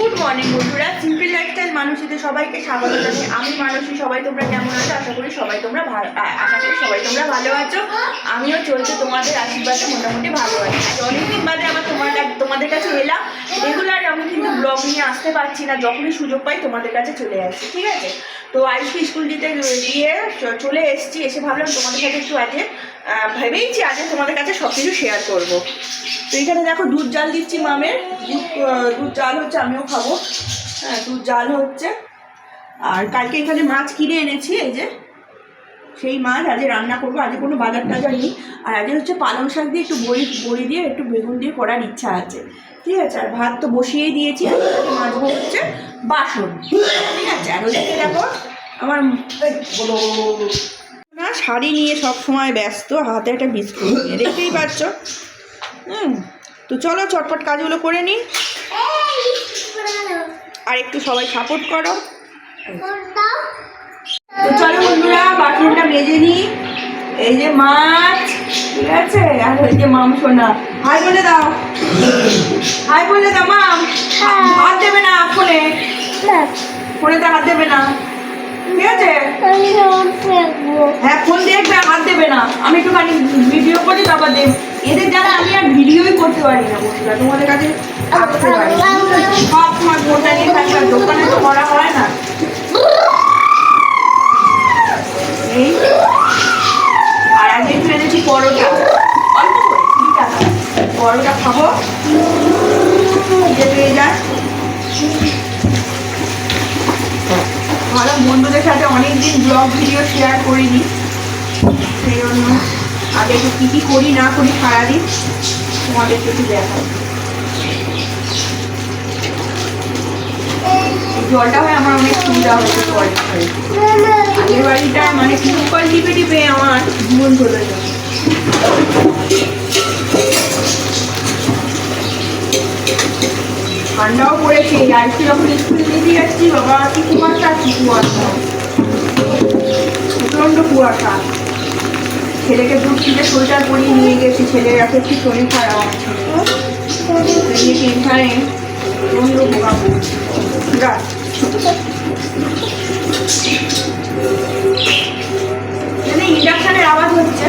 Good morning বন্ধুরা। Simple lifestyle মানুষদের সবাইকে স্বাগত জানাই। আমি মানুষই সবাই তোমরা কেমন আছো? আশা করি সবাই তোমরা ভালো আশা করি সবাই তোমরা ভালো আছো। আমিও চলছে তোমাদের আশীর্বাদে, মোটামুটি ভালো আছি। আর অনেকদিন বাদে আবার তোমার তোমাদের কাছে এলাম। রেগুলার আমি কিন্তু ব্লগ নিয়ে আসতে পারছি না। যখনই সুযোগ পাই তোমাদের কাছে চলে আসছি ঠিক আছে? তো আজকে স্কুল দিতে গিয়ে চলে এসেছি, এসে ভাবলাম তোমাদের সাথে একটু আজকে ভেবেইছি আজকে তোমাদের কাছে সব কিছু শেয়ার করব। তো এখানে দেখো দুধ জাল দিচ্ছি মামের, দুধ জাল হচ্ছে আমিও খাব। হ্যাঁ দুধ জাল হচ্ছে। আর কালকে এখানে মাছ কিনে এনেছি, এই যে। সেই মাছ আজকে রান্না করব, আজকে কোনো বাজার টাজার নেই। আর আজকে হচ্ছে পালং শাক দিয়ে একটু বড়ি বড়ি দিয়ে, একটু বেগুন দিয়ে করার ইচ্ছা আছে। ঠিক আছে, আর ভাত তো বসিয়েই দিয়েছি আজকে হচ্ছে বাসন। ঠিক আছে, আর ওদিকে দেখো, আমার না, শাড়ি নিয়ে সব সময় ব্যস্ত, হাতে একটা বিস্কুট নিয়ে। দেখতেই পাচ্ছ? হুম, তো চলো চটপট কাজগুলো করে নিই। আর একটু সবাই সাপোর্ট করো। তো চলো বন্ধুরা বাথরুমটা মেজে নিই। এই যে মাছ ঠিক আছে আর ওই যে মাম সোনা হাই বলে দাও। হাই বলে দাও মাম। হাত দেবে না ফোনে? ফোনেতে হাত দেবে না। ঠিক আছে? হ্যাঁ ফোন দেখবে হাত দেবে না। আমি একটুখানি ভিডিও করি তারপর দেব এদের দ্বারা আমি আর ভিডিওই করতে পারি না বন্ধুরা। তোমাদের কাছে পারি। সব সময় ফোনটা নিয়ে থাকি আর দোকানে তো করা হয় না। এই আগে একটু বন্ধুদের সাথে অনেকদিন ব্লগ ভিডিও শেয়ার করিনি। সেই জন্য আগে একটু কী কী করি, না করি সারাদিন, তোমাদেরকে একটু দেখাই জলটা হয়, আমার অনেক সুবিধা হয়েছে আগের বাড়িটা মানে টিউবওয়েল টিপে টিপে আমার জীবন চলে যায় ঠান্ডাও পড়েছে আজকে যখন স্কুলে নিতে যাচ্ছি বাবা কি কুয়াশা কি কুয়াশা। প্রচণ্ড কুয়াশা। ছেলেকে দুধ ছিটে সোয়েটার পরিয়ে নিয়ে গেছি, ছেলের এত একটু শরীর খারাপ। টেনশানে প্রচণ্ড বোকা যা এখানে ইন্ডাকশানের আওয়াজ হচ্ছে।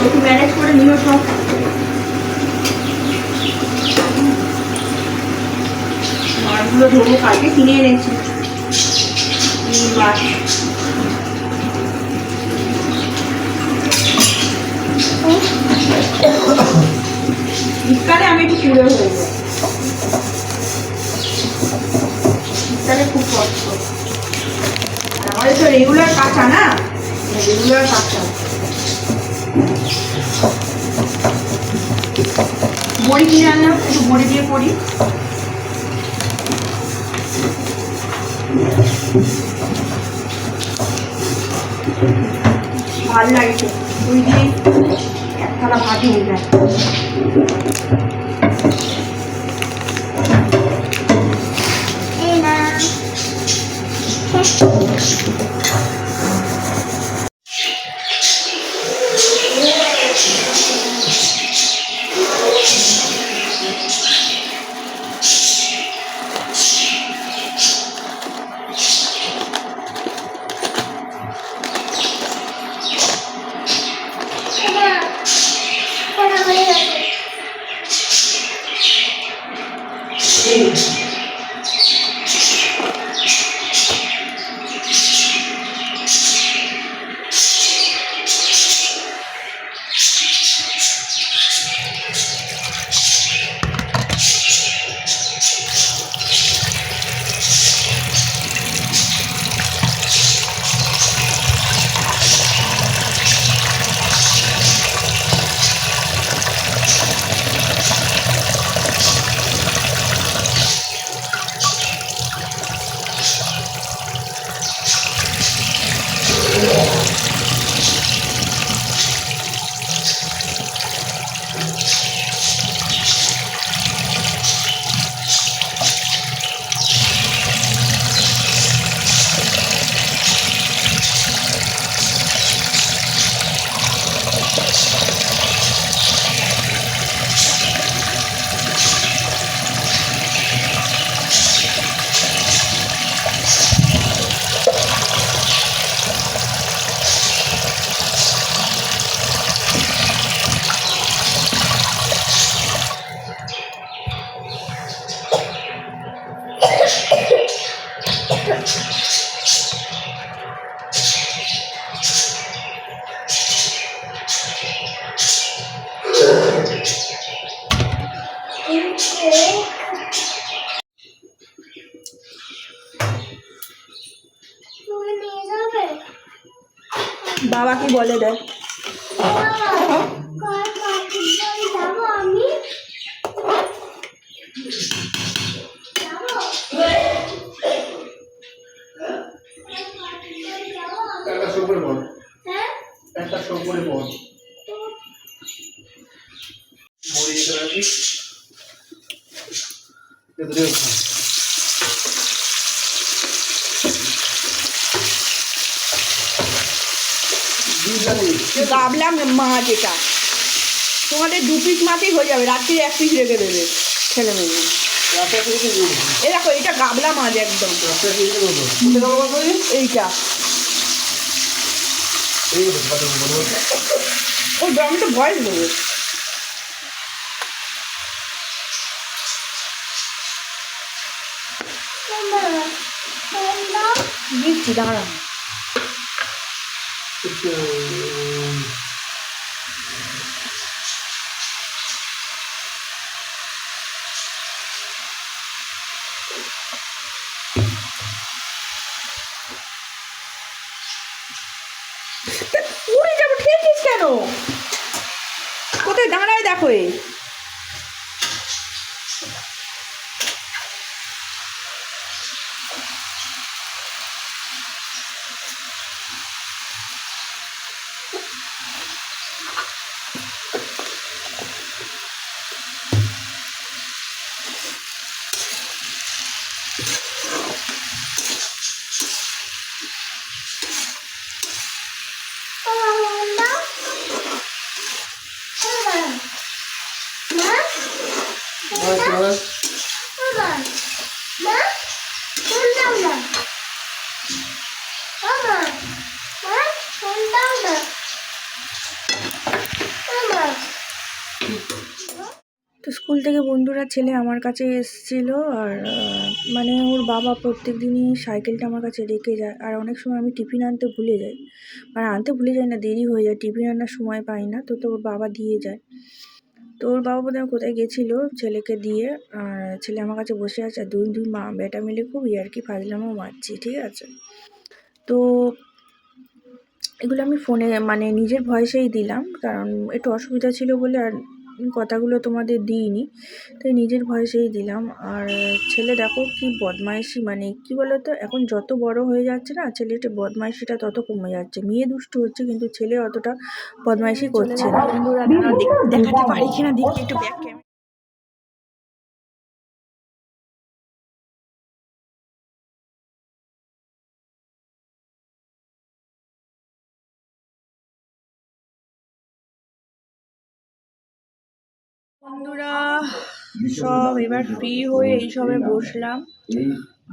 একটু ম্যানেজ করে নিও সব। মাছগুলো ধরবো কিনে এনেছি। মাছ। আমি একটু কুড়ে হয়ে যাই শীতকালে খুব কষ্ট। আমাদের তো রেগুলার কাঁচা না? রেগুলার কাঁচা। বড়ি কিনে আনলাম, একটু বড়ি দিয়ে করি। ভালো লাগছে ওই দিয়ে একতলা ভাত হয়ে যায়। pero বাবা কি বলে দেয় মাছ তোমাদের দু পিস মাছই হয়ে যাবে রাত্রি এক পিস রেখে দেবে ছেলে মেয়ে এ দেখো এটা গাবলা মাছ একদম। এইটা। ওই আমি তো ভয়েস দেবো দিচ্ছি দাঁড়া উড়ে যাব ঠেকিস কেন? কোথায় দাঁড়ায় দেখো এ বল বল তো স্কুল থেকে বন্ধুরা ছেলে আমার কাছে এসেছিল আর মানে ওর বাবা প্রত্যেক দিনই সাইকেলটা আমার কাছে রেখে যায়। আর অনেক সময় আমি টিফিন আনতে ভুলে যাই। মানে আনতে ভুলে যাই না, দেরি হয়ে যায়, টিফিন আনার সময় পাই না। তো তো ওর বাবা দিয়ে যায়। তো ওর বাবা বোধহয় কোথায় গেছিল ছেলেকে দিয়ে। আর ছেলে আমার কাছে বসে আছে। আর দুই দুই মা বেটা মিলে খুব ইয়ার্কি ফাজলামও মারছি, ঠিক আছে? তো এগুলো আমি ফোনে মানে নিজের ভয়েসেই দিলাম। কারণ একটু অসুবিধা ছিল বলে আর কথাগুলো তোমাদের দিইনি তাই নিজের ভয়েসেই দিলাম। আর ছেলে দেখো কি বদমাইশি মানে কি বলো তো এখন যত বড় হয়ে যাচ্ছে না ছেলেটি বদমাইশিটা তত কমে যাচ্ছে। মেয়ে দুষ্টু হচ্ছে কিন্তু ছেলে অতটা বদমাইশি করছে না। দেখাতে পারি কিনা দেখি একটু ব্যাক ক্যামেরা। বন্ধুরা সব এবার ফ্রি হয়ে এই সবে বসলাম।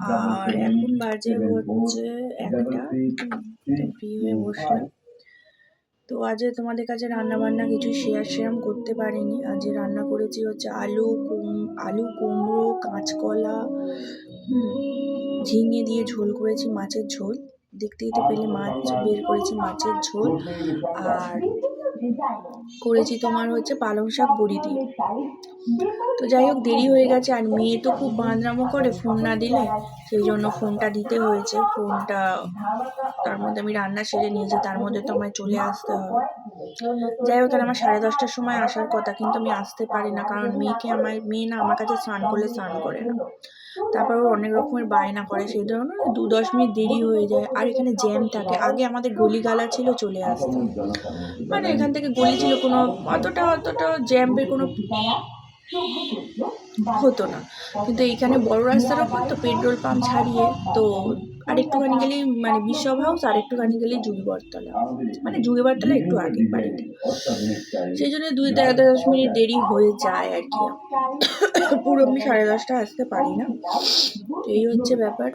আর এখন বাজে হচ্ছে একটা। ফ্রি হয়ে বসলাম। তো আজ তোমাদের কাছে রান্না বান্না কিছু শেয়ার সেরম করতে পারিনি। আজ রান্না করেছি হচ্ছে আলু কুম আলু কুমড়ো কাঁচকলা হুম, ঝিঙে দিয়ে ঝোল করেছি মাছের ঝোল। দেখতে দেখতে পেলে মাছ বের করেছি মাছের ঝোল। আর করেছি তোমার হচ্ছে পালং শাক বড়ি দিয়ে। তো যাই হোক, দেরি হয়ে গেছে আর মেয়ে তো খুব বাঁদরামো করে ফোন না দিলে, সেই জন্য ফোনটা দিতে হয়েছে। ফোনটা তার মধ্যে আমি রান্না সেরে নিয়েছি, তার মধ্যে তো আমায় চলে আসতে হবে। যাই হোক আমার সাড়ে দশটার সময় আসার কথা, কিন্তু আমি আসতে পারি না, কারণ মেয়েকে আমার মেয়ে না, আমার কাছে স্নান করলে স্নান করে না। তারপর অনেক রকমের বায়না করে সেই ধরনের দু দশ মিনিট দেরি হয়ে যায়। আর এখানে জ্যাম থাকে। আগে আমাদের গলিগালা ছিল, চলে আসতো। মানে এখান থেকে গলি ছিল, কোনো অতটা অতটা জ্যাম্পের কোনো হতো না। কিন্তু এইখানে বড় রাস্তার ওপর তো পেট্রোল পাম্প ছাড়িয়ে, তো আর একটুখানি গেলেই মানে বিশ্ব হাউস আর একটুখানি গেলেই যুগিবরতলা মানে যুগিবরতলা একটু আগে বাড়িতে সেই জন্য দুই থেকে দশ মিনিট দেরি হয়ে যায় আর কি। পুরো আমি সাড়ে দশটা আসতে পারি না। এই হচ্ছে ব্যাপার।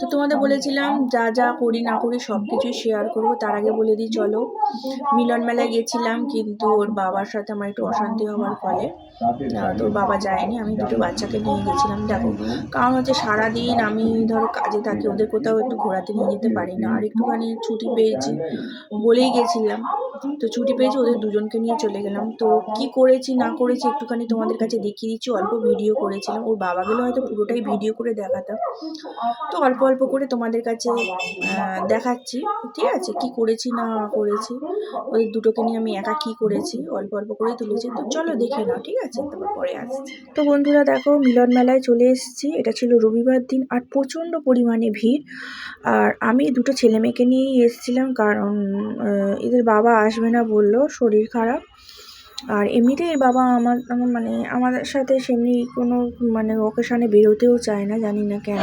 তো তোমাদের বলেছিলাম যা যা করি না করি সব কিছুই শেয়ার করব। তার আগে বলে দিই, চলো। মিলন মেলায় গেছিলাম, কিন্তু ওর বাবার সাথে আমার একটু অশান্তি হওয়ার ফলে। তোর বাবা যায়নি, আমি দুটো বাচ্চাকে নিয়ে গেছিলাম। দেখো, কারণ হচ্ছে সারাদিন আমি ধরো কাজে থাকি, ওদের কোথাও একটু ঘোরাতে নিয়ে যেতে পারি না। আর একটুখানি ছুটি পেয়েছি, বলেই গেছিলাম। তো ছুটি পেয়েছি, ওদের দুজনকে নিয়ে চলে গেলাম। তো কি করেছি, না করেছি একটুখানি তোমাদের কাছে দেখিয়ে দিচ্ছি। অল্প ভিডিও করেছিলাম। ওর বাবা গেলে হয়তো পুরোটাই ভিডিও করে দেখাতাম। তো অল্প অল্প করে তোমাদের কাছে দেখাচ্ছি, ঠিক আছে? কি করেছি, না করেছি? ওই দুটোকে নিয়ে আমি একা কি করেছি? অল্প অল্প করেই তুলেছি। তো চলো দেখে নাও, ঠিক আছে? তারপর পরে আসছি। তো বন্ধুরা, দেখো, মিলন মেলায় চলে এসেছি। এটা ছিল রবিবার দিন আর প্রচণ্ড পরিমাণে ভিড়। আর আমি দুটো ছেলে মেয়েকে নিয়েই এসেছিলাম কারণ এদের বাবা আসবে না বলল, শরীর খারাপ। আর এমনিতেই এর বাবা আমার আমার মানে আমাদের সাথে সেমনি কোনো মানে অকেশনে বেরোতেও চায় না জানি না কেন।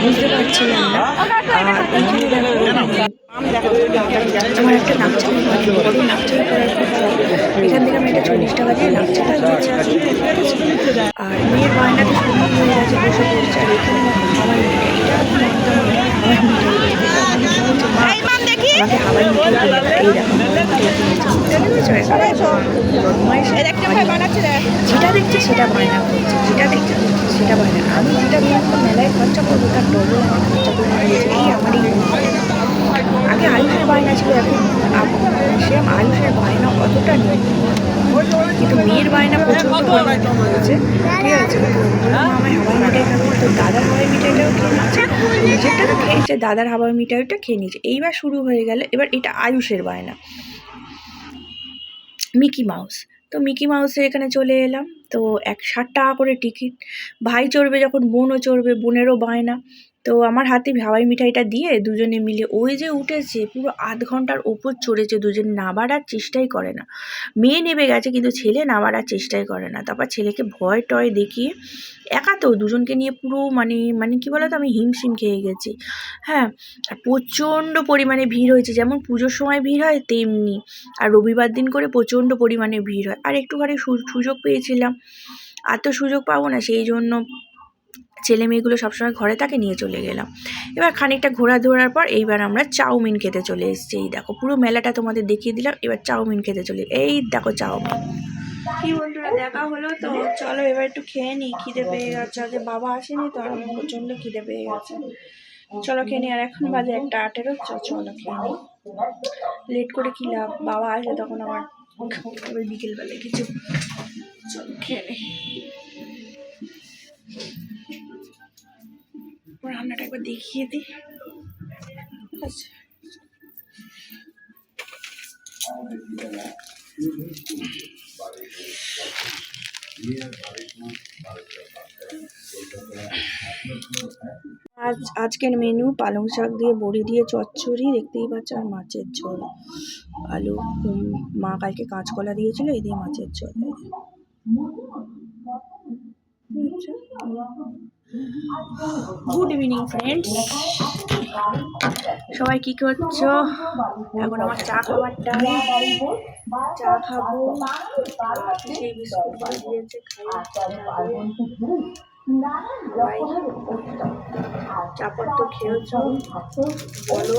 বুঝতে পারছিলাম না আর আমার একটা নাকচা বড় নাকচা করার এখান থেকে আমি একটা চল্লিশ টাকা দিয়ে নাকচাটা আর মেয়ের বায়নাটা শুরু হয়ে গেছে বসে পড়ছে আর এখানে দেখো হাওয়াই মিঠাই এটা না হাওয়াই মিঠাই এটা আমি বলছি, মা আমাকে হাওয়াই মিঠাই এই দেখো হাওয়াই মিঠাই কিনেছি বুঝতে পেরেছ বদমাইশ যেটা দেখছে সেটা বায়না করছে যেটা দেখছে সেটা বায়না আমি যেটা মেলায় খরচা করব তার ডবল আমার খরচা করে নিয়েছে। এই আমারই আগে আয়ুষের বায়না ছিল, এখন সেরকম আয়ুষের বায়না অতটা নেই। কিন্তু মেয়ের বায়না পরিমাণে হয়েছে ঠিক আছে আমার হাওয়াই মিঠাই খাবে তো দাদার হাওয়াই মিঠাইটাও খেয়ে নিচ্ছে নিজেরটা তো খেয়েছে দাদার হাওয়াই মিঠাইটা খেয়ে নিচ্ছে এইবার শুরু হয়ে গেল, এবার এটা আয়ুষের বায়না মিকি মাউস। তো মিকি মাউসের এখানে চলে এলাম, তো এক ষাট টাকা করে টিকিট। ভাই চড়বে যখন, বোনও চড়বে, বোনেরও বায়না তো আমার হাতে হাওয়াই মিঠাইটা দিয়ে দুজনে মিলে ওই যে উঠেছে, পুরো আধ ঘণ্টার ওপর চড়েছে, দুজন নাবাড়ার চেষ্টাই করে না। মেয়ে নেবে গেছে কিন্তু ছেলে নাবাড়ার চেষ্টাই করে না। তারপর ছেলেকে ভয় টয় দেখিয়ে একা তো দুজনকে নিয়ে পুরো মানে মানে কি বলতো, আমি হিমশিম খেয়ে গেছি। হ্যাঁ আর প্রচণ্ড পরিমাণে ভিড় হয়েছে, যেমন পুজোর সময় ভিড় হয় তেমনি, আর রবিবার দিন করে প্রচণ্ড পরিমাণে ভিড় হয়। আর একটুখানি সুযোগ পেয়েছিলাম। আর তো সুযোগ পাবো না, সেই জন্য ছেলে মেয়েগুলো সবসময় ঘরে থাকে নিয়ে চলে গেলাম। এবার খানিকটা ঘোরা ধরার পর এইবার আমরা চাউমিন খেতে চলে এসেছি। এই দেখো, পুরো মেলাটা তোমাদের দেখিয়ে দিলাম, এবার চাউমিন খেতে চলে এই দেখো চাউমিন। কি বন্ধুরা, দেখা হলো তো? চলো এবার একটু খেয়ে নিই খিদে পেয়ে গেছে। আজকে বাবা আসেনি তো, আর আমার খিদে পেয়ে গেছে। চলো খেয়ে নিই আর এখন বাজে একটা আটেরও চলো খেয়ে নিই লেট করে কি লাভ? বাবা আসবে তখন আমার বিকেলবেলায় কিছু। চলো খেয়ে নিই রান্নাটা একবার দেখিয়ে দিই। আচ্ছা। আজ, আজকের মেনু পালং শাক দিয়ে বড়ি দিয়ে চচ্চড়ি, দেখতেই পাচ্ছ আর মাছের ঝোল। আলু মা কালকে কাঁচকলা দিয়েছিল, এই দিয়ে মাছের ঝোল। গুড ইভিনিং ফ্রেন্ডস সবাই কি করছ? এখন আমার চা খাবার টাইম চা খাব। সেই বিস্কুট বানিয়েছে তো খেয়েছো বলো।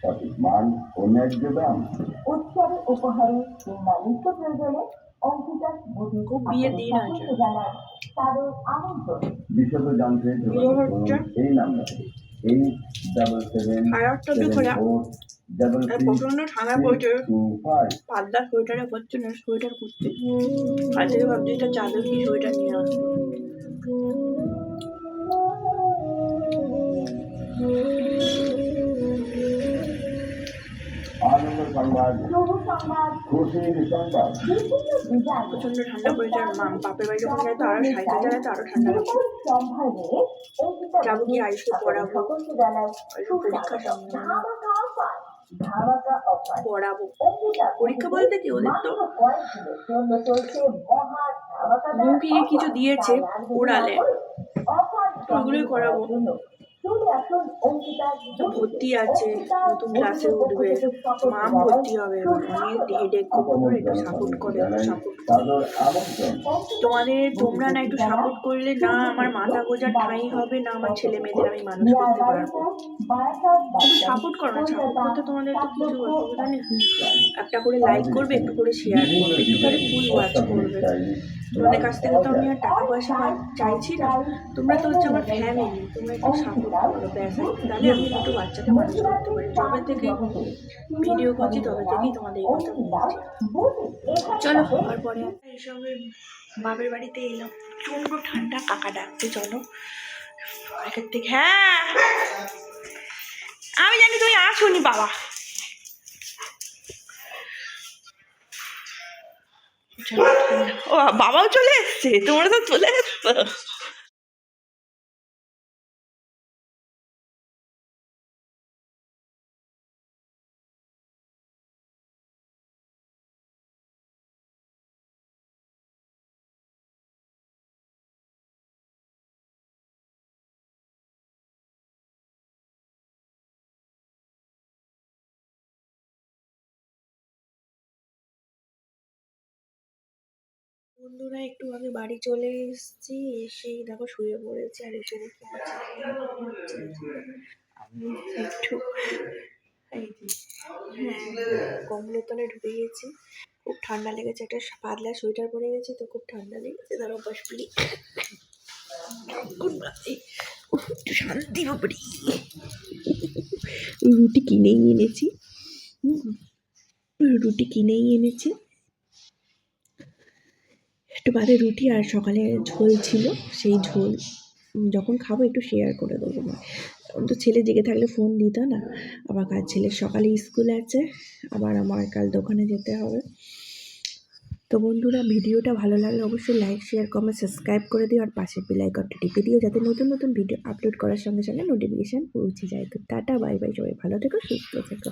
সঠিক মান ও ন্যায্য দাম। উৎসবে উপহারে কিংবা নিত্য প্রয়োজনে অঙ্কিতা দিন তাদের বিশদ জানতে এই নাম্বারে। এইট ডাবল সেভেন খারাপটা সেভেন খোলা। ফোর ডাবল আর থ্রি প্রচণ্ড ঠান্ডা পড়ছে সোয়েটারে করছে না সোয়েটার করতে কাল থেকে ভাবছি এটা চাদর কি সোয়েটার নিয়ে আসব আনন্দ সংবাদ প্রচণ্ড ঠান্ডা পড়েছে বাপের বাড়ি যখন যায় তো আরও সাইকেল চালায় তো আরও ঠান্ডা যাব কি আইসকে পড়াবো? পরীক্ষা সামনে পড়াবো। পরীক্ষা বলতে কি ওদের তো? মুখে কিছু দিয়েছে অফার ওগুলোই করাবো। ভর্তি আছে নতুন ক্লাসে উঠবে। মাম ভর্তি হবে। অনেক হেডেক একটু সাপোর্ট করে সাপোর্ট তোমাদের তোমরা না একটু সাপোর্ট করলে না আমার মাথা গোজার ঠাঁই হবে না আমার ছেলে মেয়েদের আমি মানুষ করতে পারব। সাপোর্ট করো না সাপোর্ট করতে তোমাদের তো কিছু অসুবিধা নেই। একটা করে লাইক করবে একটু করে শেয়ার করবে। একটু করে ফুল ওয়াচ করবে। তোমাদের কাছ থেকে তো আমি আর টাকা পয়সা চাইছি না। তোমরা তো হচ্ছে আমার ফ্যামিলি তোমরা একটু সাপোর্ট করো, ব্যাস। তাহলে আমি দুটো বাচ্চাকে মানুষ করতে পারি। থেকে ভিডিও করছি, তবে থেকেই তোমাদের এই কথা চলো তারপরে এইসবে বাপের বাড়িতে এলাম। প্রচণ্ড ঠান্ডা, কাকা ডাকতে চলো। আগের থেকে হ্যাঁ! আমি জানি তুমি আসোনি, বাবা প্রচণ্ড ঠান্ডা। ও বাবাও চলে এসছে তোমরা তো চলে এসছো। বন্ধুরা, একটু আগে বাড়ি চলে এসেছি। এসেই দেখো শুয়ে পড়েছি আর এসে। আমি একটু হ্যাঁ কম্বলের ঢুকে গেছি। খুব ঠান্ডা লেগেছে, একটা পাতলা সোয়েটার পরে গেছি তো খুব ঠান্ডা লেগেছে। তার অভ্যাস করি। একটু শান্তি বাপরি রুটি কিনেই এনেছি। রুটি কিনেই এনেছি। একটু বাদে রুটি আর সকালে ঝোল ছিল, সেই ঝোল যখন খাব একটু শেয়ার করে দেবো না তো ছেলে জেগে থাকলে ফোন দিত না। আবার কাল ছেলের সকালে স্কুল আছে, আবার আমার কাল দোকানে যেতে হবে। তো বন্ধুরা, ভিডিওটা ভালো লাগলে অবশ্যই লাইক শেয়ার কমেন্ট সাবস্ক্রাইব করে দিও আর পাশের আইকনটা টিপে দিও যাতে নতুন নতুন ভিডিও আপলোড করার সঙ্গে সঙ্গে নোটিফিকেশান পৌঁছে যায়। তো টাটা বাই বাই সবাই ভালো থেকো, সুস্থ থেকো।